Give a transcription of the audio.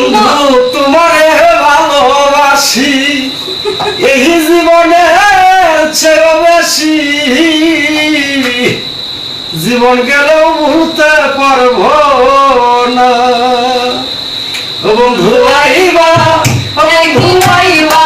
বন্ধু তোমারে ভালোবাসি। এই জীবনে চেয়ে বেশি। জীবন গেলেও ভুলতে পারব না। বন্ধু আইবা বন্ধু। আইবা